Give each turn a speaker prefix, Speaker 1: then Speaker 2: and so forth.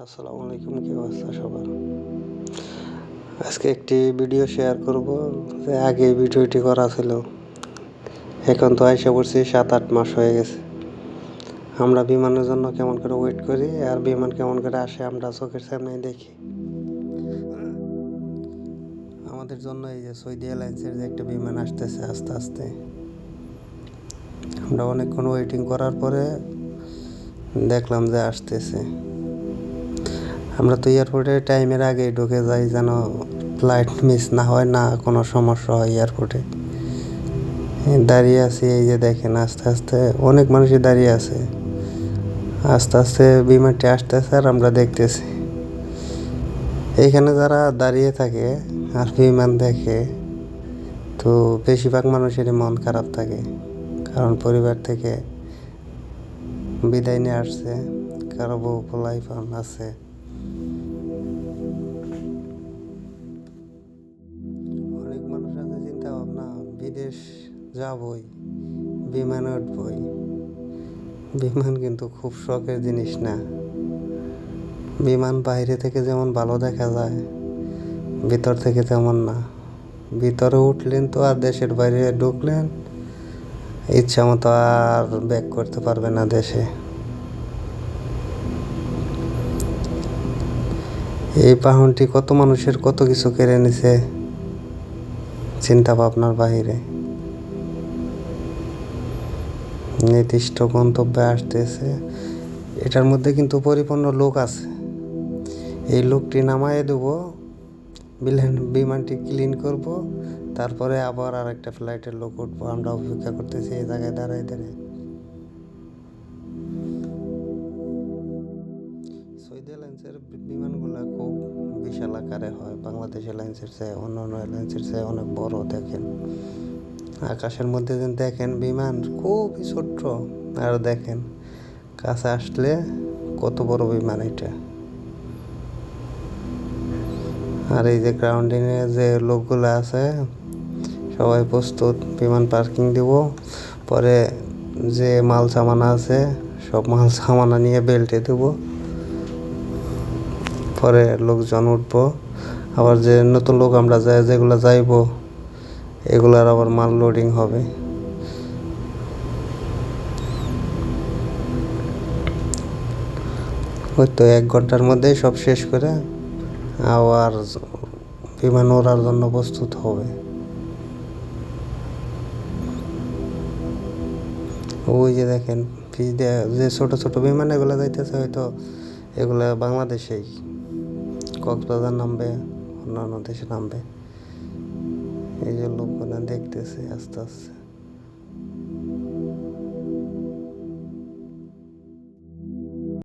Speaker 1: আসসালামু আলাইকুম, কি অবস্থা সবার? আজকে একটি ভিডিও শেয়ার করব, যে আগে ভিডিওটি করা ছিল। এখন তো আইসা পড়ছি সাত আট মাস হয়ে গেছে। আমরা বিমানের জন্য কেমন করে ওয়েট করি, আর বিমান কেমন করে আসে আমরা চোখের সামনে দেখি। আমাদের জন্য এই যে সৌদি এয়ারলাইন্সের যে একটা বিমান আসতেছে আস্তে আস্তে। আমরা অনেকক্ষণ ওয়েটিং করার পরে দেখলাম যে আসতেছে। আমরা তো এয়ারপোর্টে টাইমের আগেই ঢুকে যাই যেন ফ্লাইট মিস না হয়, না কোনো সমস্যা হয় এয়ারপোর্টে। দাঁড়িয়ে আছি, এই যে দেখেন আস্তে আস্তে অনেক মানুষই দাঁড়িয়ে আছে। আস্তে আস্তে বিমানটি আসতেছে আর আমরা দেখতেছি। এইখানে যারা দাঁড়িয়ে থাকে আর বিমান দেখে, তো বেশিরভাগ মানুষেরই মন খারাপ থাকে। কারণ পরিবার থেকে বিদায় নিয়ে আসছে, কারও বউ পোলাইফান আছে। অনেক মানুষ আছে, চিন্তা ভাবনা, বিদেশ যাবই বিমানে উঠবই বিমান কিন্তু খুব শখের জিনিস না। বিমান বাইরে থেকে যেমন ভালো দেখা যায়, ভিতর থেকে তেমন না। ভিতরে উঠলেন তো আর দেশের বাইরে ঢুকলেন ইচ্ছা মতো আর ব্যাক করতে পারবে না দেশে। এই বাহনটি কত মানুষের কত কিছু কেড়ে নিছে? চিন্তা ভাবনার বাহিরে। নির্দিষ্ট গন্তব্যে আসতেছে। এটার মধ্যে কিন্তু পরিপূর্ণ লোক আছে। এই লোকটি নামায় দেবো বিলেন- বিমানটি ক্লিন করব, তারপরে আবার আর একটা ফ্লাইটের লোক উঠবো। আমরা অপেক্ষা করতেছি এই জায়গায় দাঁড়ায় দাঁড়ায়। বিশাল আকারে হয়, বাংলাদেশ এয়ারলাইন্সের চেয়ে অন্য অন্য এয়ারলাইন্সের চেয়ে অনেক বড় দেখেন। আকাশের মধ্যে দেখেন বিমান খুবই ছোট্ট, আর দেখেন কাছে আসলে কত বড় বিমান এটা। আর এই যে গ্রাউন্ডিংয়ে যে লোকগুলো আছে, সবাই প্রস্তুত, বিমান পার্কিং দিব। পরে যে মাল সামানা আছে, সব মাল সামানা নিয়ে বেল্টে দেবো। পরে লোকজন উঠবো। আবার যে নতুন লোক আমরা যাই, যেগুলো যাইবো, এগুলার আবার মাল লোডিং হবে। ওই তো এক ঘণ্টার মধ্যেই সব শেষ করে আবার বিমান ওড়ার জন্য প্রস্তুত হবে। ওই যে দেখেন যে ছোট ছোট বিমান এগুলো যাইতেছে, হয়তো এগুলো বাংলাদেশেই। কক্সবাজার নামবে অন্যান্য দেশে নামবে। এই যে লোকগুলো দেখতেছে আস্তে আস্তে।